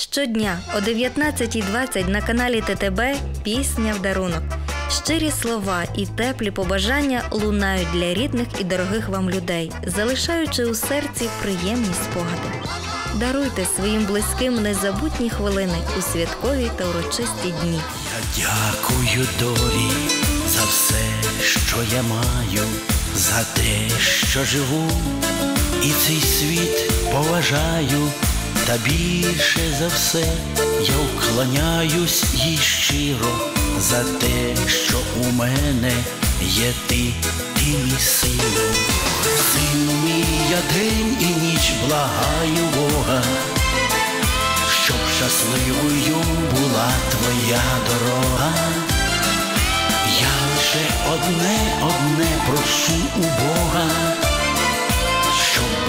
Щодня о 19.20 на каналі ТТБ Пісня в дарунок. Щирі слова і теплі побажання лунають для рідних і дорогих вам людей, залишаючи у серці приємні спогади. Даруйте своїм близьким незабутні хвилини у святкові та урочисті дні. Я дякую долі за все, що я маю, за те, що живу, і цей світ поважаю, та більше за все я вклоняюсь їй щиро за те, що у мене є ти, ти мій сину. Сину мій, я день і ніч благаю Бога щоб щасливою була твоя дорога. Я лише одне, одне прошу у Бога,